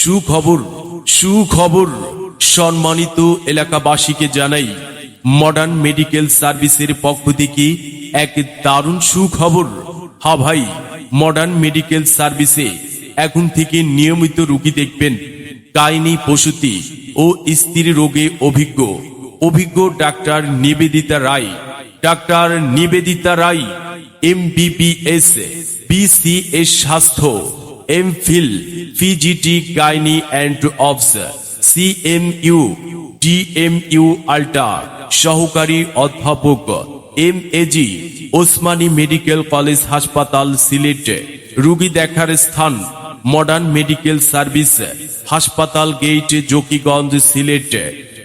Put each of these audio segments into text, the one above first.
সুখবর সুখবর সম্মানিত এলাকাবাসীকে জানাই মডার্ন মেডিকেল সার্ভিসের পক্ষ থেকে এক দারুণ সুখবর। হা ভাই মডার্ন মেডিকেল সার্ভিসে এখন থেকে নিয়মিত রোগী দেখবেন। গাইনি প্রসূতি ও স্ত্রী রোগে অভিজ্ঞ। অভিজ্ঞ doctor Nibedita Roy. Doctor Nibedita Roy MBBS BCS স্বাস্থ্য। MPhil PGT gynae and obs M U ultra সহকারী অধ্যাপক M A G Osmani medical college হাসপাতাল সিলেট রোগী দেখার স্থান মডার্ন মেডিকেল সার্ভিস হাসপাতাল গেট জকিগঞ্জ সিলেট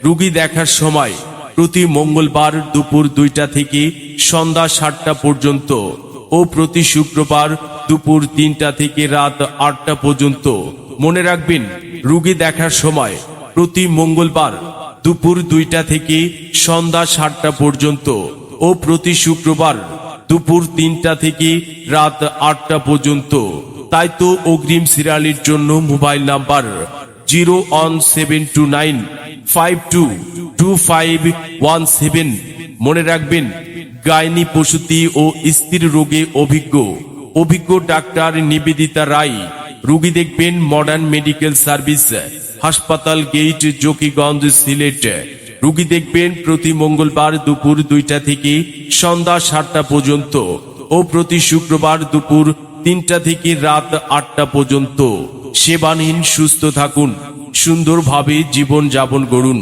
রুগী দেখার সময় প্রতি মঙ্গলবার দুপুর দুইটা থেকে সন্ধ্যা সাতটা পর্যন্ত ও প্রতি শুক্রবার দুপুর তিনটা থেকে রাত আটটা পর্যন্ত। মনে রাখবেন, রুগী দেখার সময় প্রতি মঙ্গলবার দুপুর দুইটা থেকে সন্ধ্যা সাতটা পর্যন্ত ও প্রতি শুক্রবার দুপুর তিনটা থেকে রাত আটটা পর্যন্ত। তাই তো অগ্রিম সিরিয়ালের জন্য mobile number zero one seven two nine five two two five one seven. মনে রাখবেন গাইনি প্রসূতি ও স্ত্রী রোগে অভিজ্ঞ। অভিজ্ঞ ডাক্তার নিবেদিতা রায়। রুগী দেখবেন মডার্ন মেডিকেল সার্ভিস হাসপাতাল গেট, জকিগঞ্জ, সিলেট। রুগী দেখবেন প্রতি মঙ্গলবার দুপুর দুইটা থেকে সন্ধ্যা সাতটা পর্যন্ত ও প্রতি শুক্রবার দুপুর তিনটা থেকে রাত আটটা পর্যন্ত। সেবানহীন, সুস্থ থাকুন, সুন্দরভাবে জীবন যাপন করুন।